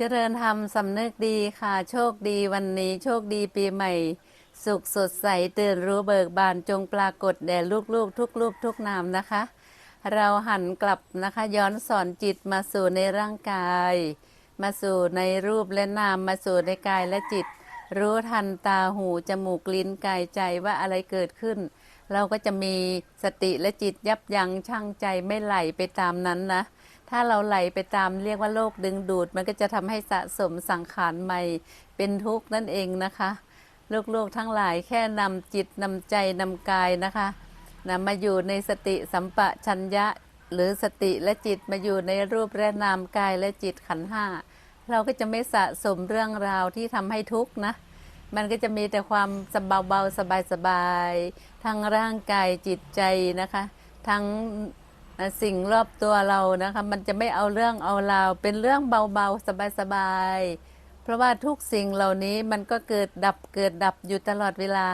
เจริญธรรมสำนึกดีค่ะ โชคดีวันนี้โชคดีปีใหม่ สุขสดใสตื่นรู้เบิกบานจงปรากฏแด่ลูกๆ ทุกรูปทุกนามนะคะ เราหันกลับนะคะย้อนสอนจิตมาสู่ในร่างกาย มาสู่ในรูปและนามมาสู่ในกายและจิต รู้ทันตาหูจมูกลิ้นกายใจว่าอะไรเกิดขึ้น เราก็จะมีสติและจิตยับยั้งชั่งใจไม่ไหลไปตามนั้นนะ ถ้าเราไหลไปตามเรียกว่าโลกดึงดูด มันก็จะทำให้สะสมสังขารใหม่เป็นทุกข์นั่นเองนะคะลูกๆทั้งหลายแค่นำจิตนำใจนำกายนะคะนะมาอยู่ในสติสัมปะชัญญะ หรือสติและจิตมาอยู่ในรูปและนามกายและจิตขันห้าเราก็จะไม่สะสมเรื่องราวที่ทำให้ทุกข์นะ มันก็จะมีแต่ความสบายเบาสบายสบายทั้งร่างกายจิตใจนะคะ ทั้ง สิ่งรอบตัวเรานะคะ มันจะไม่เอาเรื่องเอาราว เป็นเรื่องเบาๆ สบายๆ เพราะว่าทุกสิ่งเหล่านี้มันก็เกิดดับเกิดดับอยู่ตลอดเวลา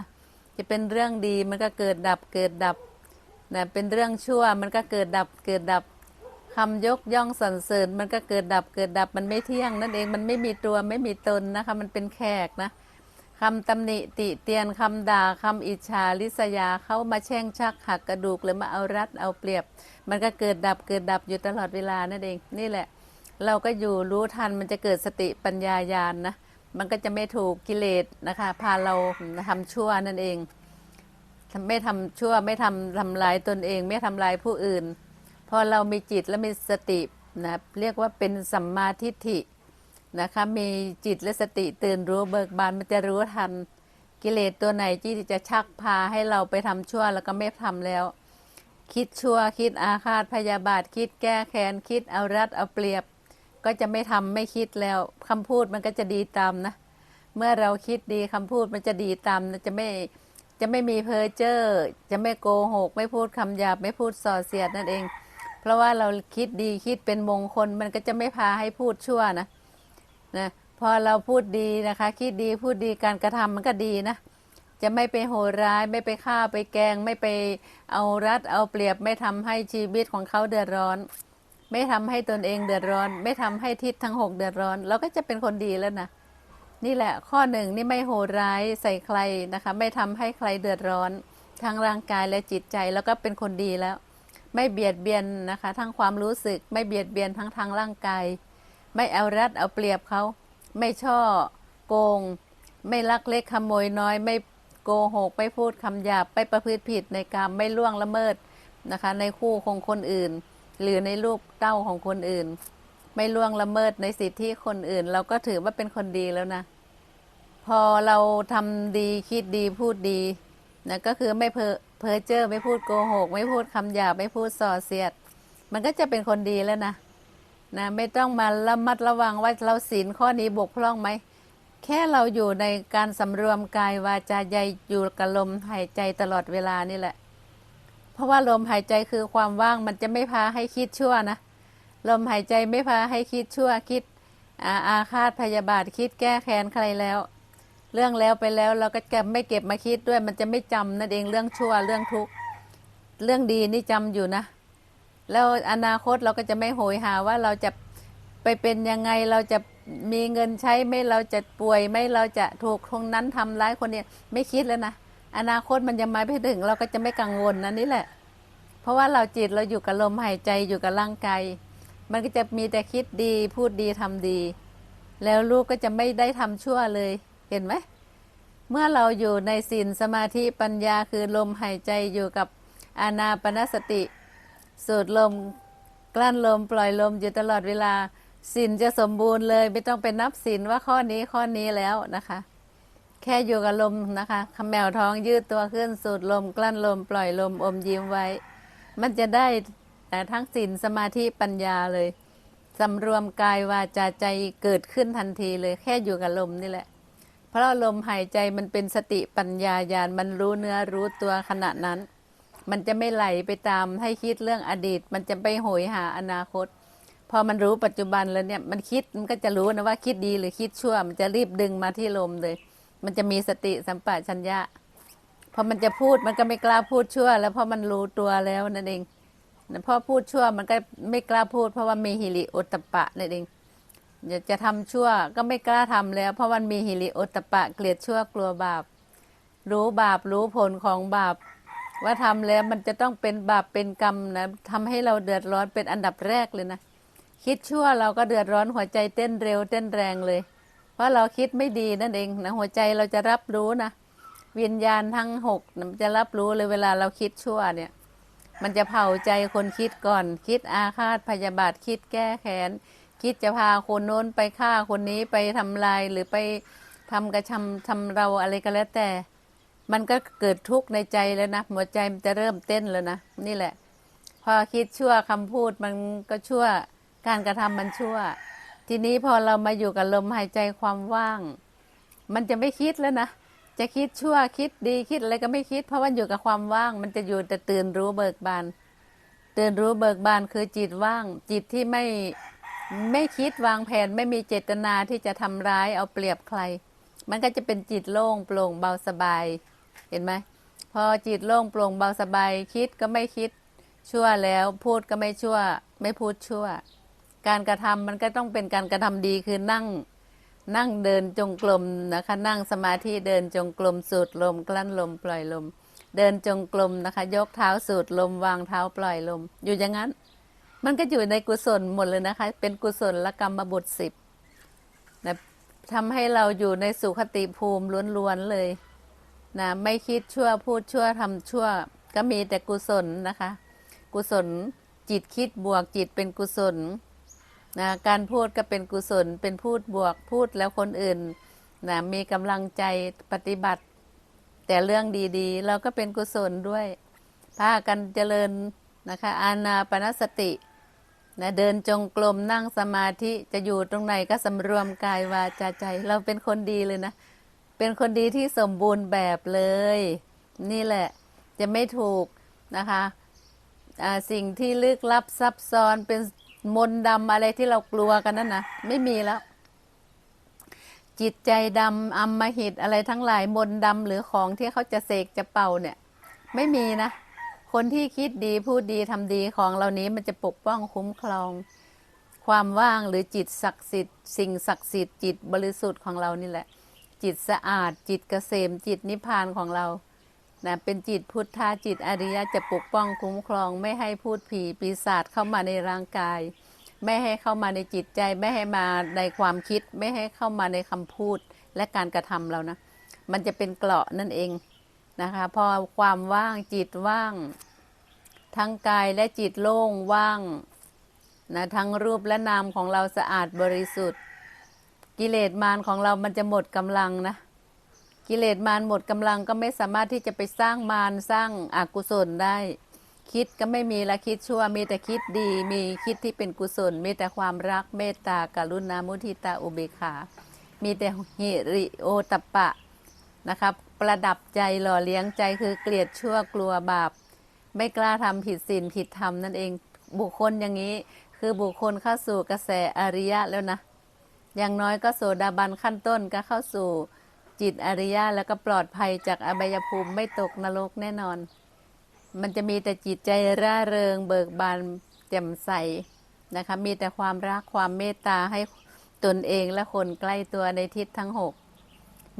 จะเป็นเรื่องดีมันก็เกิดดับเกิดดับนะเป็นเรื่องชั่วมันก็เกิดดับเกิดดับคำยกย่องสรรเสริญมันก็เกิดดับเกิดดับมันไม่เที่ยงนั่นเองมันไม่มีตัวไม่มีตนนะคะ มันเป็นแขกนะ คำตำหนิติเตียนคำด่าคำอิจฉาริษยาเข้ามาแช่งชักหักกระดูกหรือมาเอารัดเอาเปรียบ มันก็เกิดดับเกิดดับอยู่ตลอดเวลานั่นเองนี่แหละ เราก็อยู่รู้ทันมันจะเกิดสติปัญญาญาณนะมันก็จะไม่ถูกกิเลสนะคะพาเราทำชั่วนั่นเองไม่ทำชั่วไม่ทำทำลายตนเอง ไม่ทำลายผู้อื่นพอเรามีจิตและมีสตินะเรียกว่าเป็นสัมมาทิฏฐิ นะคะ มีจิตและสติตื่นรู้เบิกบานมันจะรู้ทันกิเลสตัวไหนที่จะชักพาให้เราไปทำชั่วแล้วก็ไม่ทำแล้ว คิดชั่วคิดอาฆาตพยาบาท คิดแก้แค้นคิดเอารัดเอาเปรียบ ก็จะไม่ทำไม่คิดแล้วคำพูดมันก็จะดีตามนะ เมื่อเราคิดดีคำพูดมันจะดีตามนะจะไม่จะไม่มีเพ้อเจ้อจะไม่โกหก ไม่พูดคำหยาบไม่พูดส่อเสียดนั่นเอง เพราะว่าเราคิดดีคิดเป็นมงคลมันก็จะไม่พาให้พูดชั่วนะ นะพอเราพูดดีนะคะ คิดดีพูดดีการกระทำมันก็ดีนะ จะไม่ไปโหดร้ายไม่ไปฆ่าไปแกง ไม่ไปเอารัดเอาเปรียบไม่ทำให้ชีวิตของเขาเดือดร้อน ไม่ทำให้ตนเองเดือดร้อน ไม่ทำให้ทิศทั้งหกเดือดร้อน เราก็จะเป็นคนดีแล้วนะนี่แหละข้อหนึ่งนี่ไม่โหดร้ายใส่ใครนะคะ ไม่ทำให้ใครเดือดร้อนทั้งร่างกายและจิตใจแล้วก็เป็นคนดีแล้ว ไม่เบียดเบียนนะคะ ทั้งความรู้สึก ไม่เบียดเบียนทั้งทางร่างกาย ไม่เอารัดเอาเปรียบเขา ไม่ช่อโกง ไม่ลักเล็กขโมยน้อย ไม่โกหก ไม่พูดคำหยาบ ไม่ประพฤติผิดในกรรม ไม่ล่วงละเมิดนะคะ ในคู่ของคนอื่น หรือในลูกเต้าของคนอื่น ไม่ล่วงละเมิดในสิทธิคนอื่น เราก็ถือว่าเป็นคนดีแล้วนะ พอเราทำดีคิดดีพูดดีนะก็คือไม่เพ้อเพ้อเจ้อไม่พูดโกหก ไม่พูดคำหยาบ ไม่พูดส่อเสียด มันก็จะเป็นคนดีแล้วนะ นะไม่ต้องมาระมัดระวังว่าเราศีลข้อนี้บกพร่องไหม แค่เราอยู่ในการสำรวมกายวาจาใจอยู่กับลมหายใจตลอดเวลานี่แหละ เพราะว่าลมหายใจคือความว่างมันจะไม่พาให้คิดชั่วนะ ลมหายใจไม่พาให้คิดชั่วคิดอาอาฆาตพยาบาทคิดแก้แค้นใครแล้ว เรื่องแล้วไปแล้วเราก็เก็บไม่เก็บมาคิดด้วยมันจะไม่จำนั่นเองเรื่องชั่วเรื่องทุกข์เรื่องดีนี่จำอยู่นะ แล้วอนาคตเราก็จะไม่โหยหาว่าเราจะไปเป็นยังไงเราจะมีเงินใช้ไม่เราจะป่วยไม่เราจะถูกคนนั้นทำร้ายคนเนี้ยไม่คิดแล้วนะอนาคตมันยังมาไม่ถึง เราก็จะไม่กังวลนะนี่แหละ เพราะว่าเราจิตเราอยู่กับลมหายใจอยู่กับร่างกายมันก็จะมีแต่คิดดีพูดดีทำดี แล้วลูกก็จะไม่ได้ทำชั่วเลยเห็นไหมเมื่อเราอยู่ในศีลสมาธิปัญญาคือลมหายใจอยู่กับอานาปนสติ สูดลมกลั้นลมปล่อยลมอยู่ตลอดเวลาศีลจะสมบูรณ์เลย ไม่ต้องไปนับศีลว่าข้อนี้ข้อนี้แล้วนะคะ แค่อยู่กับลมนะคะคำแมวท้องยืดตัวขึ้นสูดลม กลั้นลม ปล่อยลมอมยิ้มไว้ มันจะได้ทั้งศีลสมาธิปัญญาเลยสำรวมกายวาจาใจเกิดขึ้นทันทีเลย แค่อยู่กับลมนี่แหละ เพราะลมหายใจมันเป็นสติปัญญาญาณมันรู้เนื้อรู้ตัวขณะนั้น มันจะไม่ไหลไปตามให้คิดเรื่องอดีต มันจะไปโหยหาอนาคต พอมันรู้ปัจจุบันแล้วเนี่ยมันคิดมันก็จะรู้นะว่าคิดดีหรือคิดชั่ว มันจะรีบดึงมาที่ลมเลย มันจะมีสติสัมปชัญญะพอมันจะพูดมันก็ไม่กล้าพูดชั่ว แล้วเพราะมันรู้ตัวแล้วนั่นเองพอพูดชั่วมันก็ไม่กล้าพูด เพราะว่ามีฮิริโอตตปปะนั่นเองอยากจะทำชั่วก็ไม่กล้าทำแล้ว เพราะมันมีฮิริโอตตปปะเกลียดชั่วกลัวบาป รู้บาปรู้ผลของบาป ว่าทำแล้วมันจะต้องเป็นบาปเป็นกรรมนะทำให้เราเดือดร้อนเป็นอันดับแรกเลยนะ คิดชั่วเราก็เดือดร้อนหัวใจเต้นเร็วเต้นแรงเลย เพราะเราคิดไม่ดีนั่นเองนะหัวใจเราจะรับรู้นะวิญญาณทั้งหกมันจะรับรู้เลยเวลาเราคิดชั่วเนี่ย มันจะเผาใจคนคิดก่อน คิดอาฆาตพยาบาทคิดแก้แค้นคิดจะพาคนโน้นไปฆ่าคนนี้ไปทำลายหรือไปทำกระชำทำเราอะไรก็แล้วแต่ มันก็เกิดทุกข์ในใจแล้วนะหัวใจมันจะเริ่มเต้นแล้วนะนี่แหละ พอคิดชั่วคำพูดมันก็ชั่วการกระทำมันชั่ว ทีนี้พอเรามาอยู่กับลมหายใจความว่าง มันจะไม่คิดแล้วนะจะคิดชั่วคิดดีคิดอะไรก็ไม่คิด เพราะว่าอยู่กับความว่าง มันจะอยู่แต่ตื่นรู้เบิกบานตื่นรู้เบิกบานคือจิตว่าง จิตที่ไม่ไม่คิดวางแผนไม่มีเจตนาที่จะทำร้ายเอาเปรียบใคร มันก็จะเป็นจิตโล่งโปร่งเบาสบาย เห็นไหมพอจิตโล่งโปร่งเบาสบายคิดก็ไม่คิดชั่วแล้ว พูดก็ไม่ชั่ว ไม่พูดชั่ว การกระทำมันก็ต้องเป็นการกระทำดีคือนั่ง นั่งเดินจงกรมนะคะนั่งสมาธิเดินจงกรมสูดลมกลั้นลมปล่อยลม เดินจงกรมนะคะ ยกเท้าสูดลมวางเท้าปล่อยลม อยู่อย่างนั้น มันก็อยู่ในกุศลหมดเลยนะคะ เป็นกุศลละกรรมบุตรสิบนะทำให้เราอยู่ในสุขติภูมิล้วนๆเลย นะไม่คิดชั่วพูดชั่วทำชั่ว ก็มีแต่กุศลนะคะ กุศลจิตคิดบวกจิตเป็นกุศลนะการพูดก็เป็นกุศล เป็นพูดบวกพูดแล้วคนอื่นนะมีกำลังใจปฏิบัติ แต่เรื่องดีๆ เราก็เป็นกุศลด้วยพากันเจริญนะคะ อานาปนสตินะเดินจงกรมนั่งสมาธิจะอยู่ตรงไหนก็สำรวมกายวาจาใจ เราเป็นคนดีเลยนะ เป็นคนดีที่สมบูรณ์แบบเลย นี่แหละจะไม่ถูกนะคะสิ่งที่ลึกลับซับซ้อนเป็นมนต์ดำอะไรที่เรากลัวกันนั่นนะไม่มีแล้ว จิตใจดำอมหิตอะไรทั้งหลายมนต์ดำหรือของที่เขาจะเสกจะเป่าเนี่ย ไม่มีนะ คนที่คิดดีพูดดีทำดีของเหล่านี้มันจะปกป้องคุ้มครอง ความว่างหรือจิตศักดิ์สิทธิ์สิ่งศักดิ์สิทธิ์จิตบริสุทธิ์ของเรานี่แหละ จิตสะอาด จิตเกษม จิตนิพพานของเรานะเป็นจิตพุทธาจิตอริยะจะปกป้องคุ้มครอง ไม่ให้พูดผีปีศาจเข้ามาในร่างกาย ไม่ให้เข้ามาในจิตใจ ไม่ให้มาในความคิด ไม่ให้เข้ามาในคำพูดและการกระทำเรานะ มันจะเป็นเกราะนั่นเองนะคะพอความว่างจิตว่าง ทั้งกายและจิตโล่งว่างนะทั้งรูปและนามของเราสะอาดบริสุทธิ์ กิเลสมารของเรามันจะหมดกำลังนะ กิเลสมารหมดกำลังก็ไม่สามารถที่จะไปสร้างมารสร้างอากุศลได้ คิดก็ไม่มีละคิดชั่ว มีแต่คิดดี มีคิดที่เป็นกุศล มีแต่ความรักเมตตากรุณามุทิตาอุเบกขา มีแต่หิริโอตปปะนะครับ ประดับใจหล่อเลี้ยงใจคือเกลียดชั่วกลัวบาป ไม่กล้าทำผิดศีลผิดธรรมนั่นเองบุคคลอย่างนี้ คือบุคคลเข้าสู่กระแสอริยะแล้วนะ อย่างน้อยก็โสดาบันขั้นต้นก็เข้าสู่จิตอริยะแล้วก็ปลอดภัยจากอบายภูมิไม่ตกนรกแน่นอน มันจะมีแต่จิตใจร่าเริง เบิกบานแจ่มใสนะคะ มีแต่ความรักความเมตตาให้ตนเองและคนใกล้ตัวในทิศทั้งหก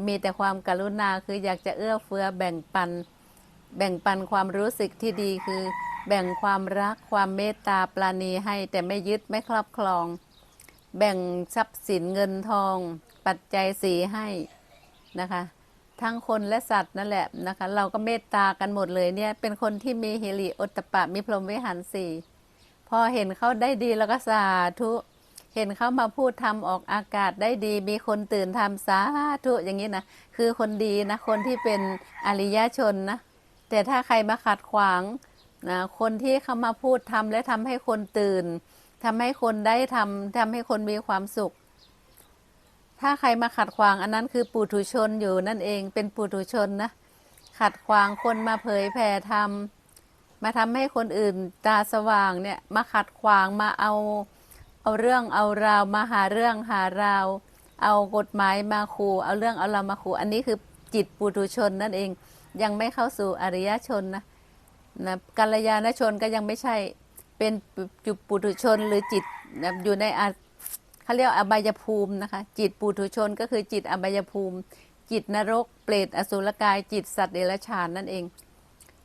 มีแต่ความกรุณาคืออยากจะเอื้อเฟื้อแบ่งปัน แบ่งปันความรู้สึกที่ดีคือ แบ่งความรักความเมตตาปราณีให้แต่ไม่ยึดไม่ครอบครอง แบ่งทรัพย์สินเงินทอง ปัจจัยสีให้นะคะ ทั้งคนและสัตว์นั่นแหละนะคะ เราก็เมตตากันหมดเลยเนี่ย เป็นคนที่มีฮิริโอตตปปะมีพรหมวิหารสี่พอเห็นเขาได้ดีแล้วก็สาธุเห็นเขามาพูดทำออกอากาศได้ดี มีคนตื่นทำสาธุอย่างนี้นะคือคนดีนะ คนที่เป็นอริยชนนะ แต่ถ้าใครมาขัดขวางนะคนที่เขามาพูดทำและทำให้คนตื่น ทำให้คนได้ทำทำให้คนมีความสุข ถ้าใครมาขัดขวางอันนั้นคือปุถุชนอยู่นั่นเองเป็นปุถุชนนะ ขัดขวางคนมาเผยแผ่ธรรมมาทำให้คนอื่นตาสว่างเนี่ยมาขัดขวางมาเอาเอาเรื่องเอาราวมาหาเรื่องหาราว เอากฎหมายมาขู่เอาเรื่องเอาราวมาขู่อันนี้คือจิตปุถุชนนั่นเองยังไม่เข้าสู่อริยชนนะนะกัลยาณชนก็ยังไม่ใช่ เป็นจุปุถุชนหรือจิตอยู่ในอาเขาเรียกอบายภูมินะคะ จิตปุถุชนก็คือจิตอบายภูมิ จิตนรก เปรตอสุรกาย จิตสัตว์เดรัจฉานนั่นเอง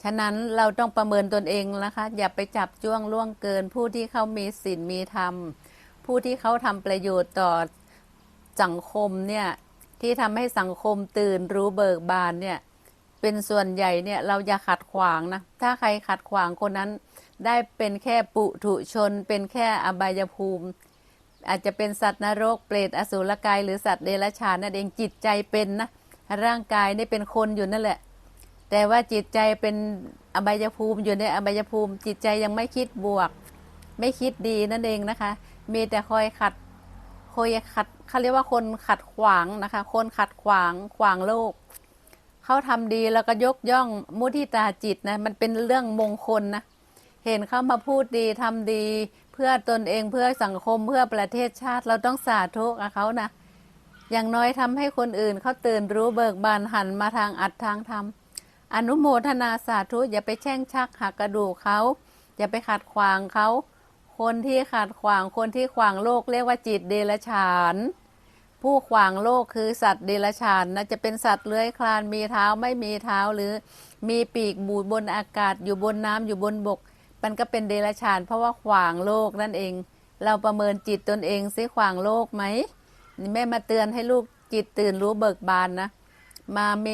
ฉะนั้นเราต้องประเมินตนเองนะคะ อย่าไปจับจ้วงล่วงเกิน ผู้ที่เขามีศีลมีธรรม ผู้ที่เขาทำประโยชน์ต่อสังคมเนี่ยที่ทำให้สังคมตื่นรู้เบิกบานเนี่ยเป็นส่วนใหญ่เนี่ยเราอย่าขัดขวางนะถ้าใครขัดขวางคนนั้น ได้เป็นแค่ปุถุชน เป็นแค่อบายภูมิ อาจจะเป็นสัตว์นรก เปรตอสุรกาย หรือสัตว์เดรัจฉานนั่นเองจิตใจเป็นนะร่างกายนี่เป็นคนอยู่นั่นแหละ แต่ว่าจิตใจเป็นอบายภูมิอยู่ในอบายภูมิ จิตใจยังไม่คิดบวก ไม่คิดดีนั่นเองนะคะ มีแต่คอยขัดคอยขัดเขาเรียกว่าคนขัดขวางนะคะ คนขัดขวางขวางโลกเขาทำดีแล้วก็ยกย่องมุทิตาจิตนะมันเป็นเรื่องมงคลนะ เห็นเขามาพูดดีทำดี เพื่อตนเองเพื่อสังคมเพื่อประเทศชาติเราต้องสาธุกับเขานะ อย่างน้อยทำให้คนอื่นเขาตื่นรู้เบิกบานหันมาทางอัดทางธรรมอนุโมทนาสาธุอย่าไปแช่งชักหักกระดูกเขา อย่าไปขัดขวางเขา คนที่ขัดขวางคนที่ขวางโลกเรียกว่าจิตเดรัจฉาน ผู้ขวางโลกคือสัตว์เดรัจฉานนะจะเป็นสัตว์เลื้อยคลานมีเท้าไม่มีเท้าหรือ มีปีกบูดบนอากาศอยู่บนน้ำอยู่บนบก มันก็เป็นเดรัจฉาน เพราะว่าขวางโลกนั่นเอง เราประเมินจิตตนเองซิขวางโลกไหมแม่มาเตือนให้ลูกจิตตื่นรู้เบิกบานนะ มาเม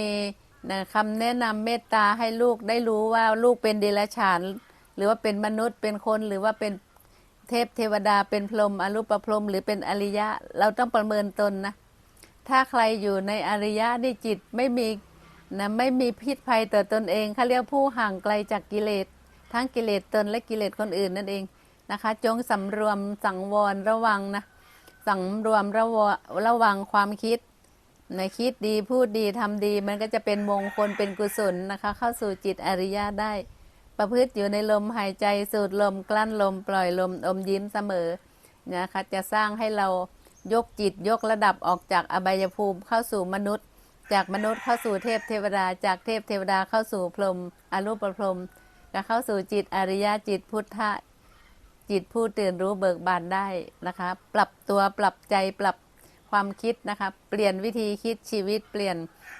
นะคำแนะนำเมตตาให้ลูกได้รู้ว่าลูกเป็นเดรัจฉาน หรือว่าเป็นมนุษย์เป็นคนหรือว่าเป็นเทพเทวดาเป็นพรหมอรูปพรหมหรือเป็นอริยะ เราต้องประเมินตนนะ ถ้าใครอยู่ในอริยะนี่จิตไม่มีนะไม่มีพิษภัยต่อตนเองเขาเรียกผู้ห่างไกลจากกิเลส ทั้งกิเลสตนและกิเลสคนอื่นนั่นเองนะคะ จงสำรวมสังวรระวังนะสำรวมระวระวังความคิดนะคิดดีพูดดีทำดี มันก็จะเป็นมงคลเป็นกุศลนะคะ เข้าสู่จิตอริยะได้ ประพฤติอยู่ในลมหายใจสูดลมกลั้นลมปล่อยลมอมยิ้มเสมอนะคะจะสร้างให้เรายกจิตยกระดับออกจากอบายภูมิเข้าสู่มนุษย์ จากมนุษย์เข้าสู่เทพเทวดา จากเทพเทวดาเข้าสู่พรหมอรูปพรหม ก็เข้าสู่จิตอริยะจิตพุทธะจิตผู้ตื่นรู้เบิกบานได้นะคะ ปรับตัวปรับใจปรับความคิดนะคะ เปลี่ยนวิธีคิดชีวิตเปลี่ยน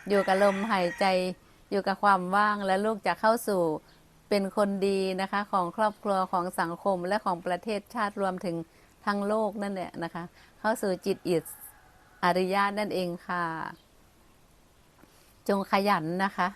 อยู่กับลมหายใจอยู่กับความว่างและลูกจะเข้าสู่เป็นคนดีนะคะของครอบครัวของสังคมและของประเทศชาติรวมถึงทั้งโลกนั่นแหละนะคะ เข้าสู่จิตอิสอริยะนั่นเองค่ะ จงขยันนะคะ